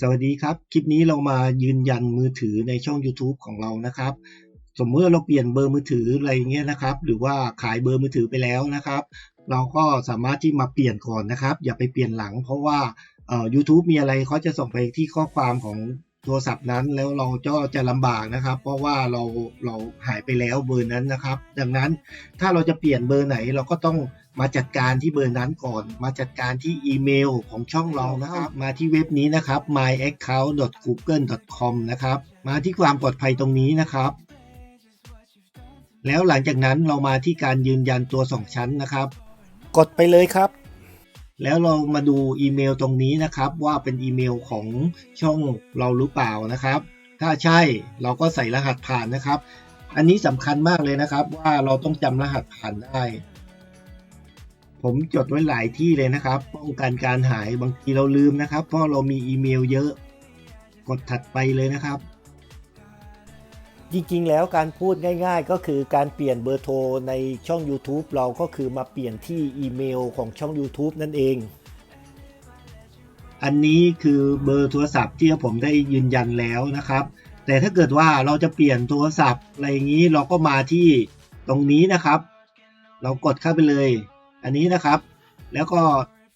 สวัสดีครับ คลิปนี้เรามายืนยันมือถือในช่อง YouTube ของเรานะครับ สมมติเราเปลี่ยนเบอร์มือถืออะไรเงี้ยนะครับ หรือว่าขายเบอร์มือถือไปแล้วนะครับ เราก็สามารถที่มาเปลี่ยนก่อนนะครับ อย่าไปเปลี่ยนหลัง เพราะว่าเอ่อ YouTube มีอะไรเขาจะส่งไปที่ข้อความของ โทรศัพท์นั้นแล้วเราก็จะลำบากนะครับ เพราะว่าเราเราหายไปแล้วเบอร์นั้นนะครับ ดังนั้นถ้าเราจะเปลี่ยนเบอร์ไหนเราก็ต้องมาจัดการที่เบอร์นั้นก่อน มาจัดการที่อีเมลของช่องเรานะครับ มาที่เว็บนี้นะครับ myaccount.google.com นะครับ มาที่ความปลอดภัยตรงนี้นะครับ แล้วหลังจากนั้นเรามาที่การยืนยันตัวสองชั้นนะครับ กดไปเลยครับ แล้วเรามาดูอีเมลตรงนี้นะครับ ว่าเป็นอีเมลของช่องเราหรือเปล่านะครับ ถ้าใช่เราก็ใส่รหัสผ่านนะครับ อันนี้สำคัญมากเลยนะครับ ว่าเราต้องจำรหัสผ่านได้ ผมจดไว้หลายที่เลยนะครับ ป้องกันการหายบางทีเราลืมนะครับ เพราะเรามีอีเมลเยอะ กดถัดไปเลยนะครับ จริงๆ แล้วการพูดง่าย ๆ ก็คือการเปลี่ยนเบอร์โทรในช่อง YouTube เราก็คือมาเปลี่ยนที่อีเมลของช่อง YouTube นั่นเอง อันนี้คือเบอร์โทรศัพท์ที่ผมได้ยืนยันแล้วนะครับ แต่ถ้าเกิดว่าเราจะเปลี่ยนโทรศัพท์อะไรอย่างนี้เราก็มาที่ตรงนี้นะครับ เรากดเข้าไปเลย อันนี้นะครับ แล้วก็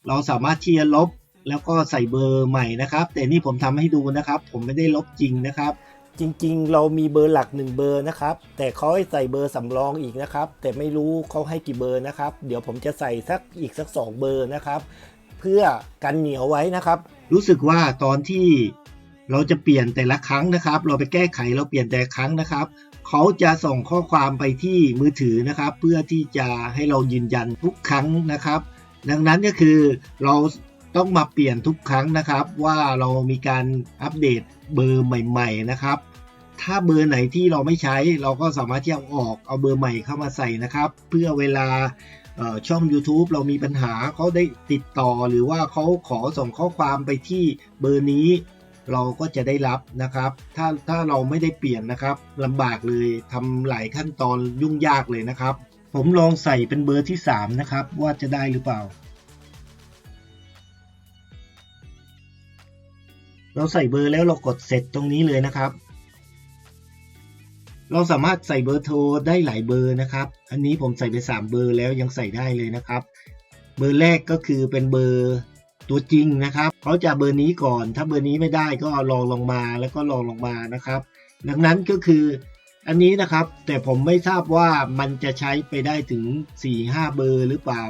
เราสามารถที่จะลบแล้วก็ใส่เบอร์ใหม่นะครับ แต่นี่ผมทำให้ดูนะครับ ผมไม่ได้ลบจริงนะครับ จริงๆ เรามีเบอร์หลัก 1 เบอร์นะครับ แต่เขาให้ใส่เบอร์สำรองอีกนะครับ แต่ไม่รู้เขาให้กี่เบอร์นะครับ เดี๋ยวผมจะใส่สักอีกสัก 2 เบอร์นะครับ เพื่อกันเหนียวไว้นะครับ รู้สึกว่าตอนที่เราจะเปลี่ยนแต่ละครั้งนะครับ เราไปแก้ไขเราเปลี่ยนแต่ละครั้งนะครับเขาจะส่งข้อความไปที่มือถือนะครับ เพื่อที่จะให้เรายืนยันทุกครั้งนะครับ ดังนั้นก็คือเรา ต้องมาเปลี่ยนทุกครั้งนะครับ ว่าเรามีการอัปเดตเบอร์ใหม่ ๆ นะครับ ถ้าเบอร์ไหนที่เราไม่ใช้ เราก็สามารถที่จะออกเอาเบอร์ใหม่เข้ามาใส่นะครับ เพื่อเวลาช่อง YouTube เรามีปัญหาเขาได้ติดต่อหรือว่าเขาขอส่งข้อความไปที่เบอร์นี้ เราก็จะได้รับนะครับ ถ้าถ้าเราไม่ได้เปลี่ยนนะครับลำบากเลยทำหลายขั้นตอนยุ่งยากเลยนะครับ ผมลองใส่เป็นเบอร์ที่ 3 นะครับ ว่าจะได้หรือเปล่า เราใส่เบอร์แล้วเรากดเสร็จตรงนี้เลยนะครับ เราสามารถใส่เบอร์โทรได้หลายเบอร์นะครับ อันนี้ผมใส่ไป 3 เบอร์แล้วยังใส่ได้เลยนะครับ เบอร์แรกก็คือเป็นเบอร์ตัวจริงนะครับเขาจะเบอร์นี้ก่อน ถ้าเบอร์นี้ไม่ได้ก็รองลงมาแล้วก็รองลงมานะครับ ดังนั้นก็คืออันนี้นะครับ แต่ผมไม่ทราบว่ามันจะใช้ไปได้ถึง 4-5 เบอร์หรือเปล่า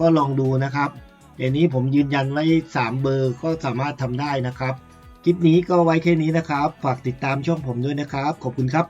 ก็ลองดูนะครับ เดี๋ยวนี้ผมยืนยันไว้ 3 เบอร์ก็สามารถทำได้นะครับ คลิปนี้ก็ไว้แค่นี้นะครับ ฝากติดตามช่องผมด้วยนะครับ ขอบคุณครับ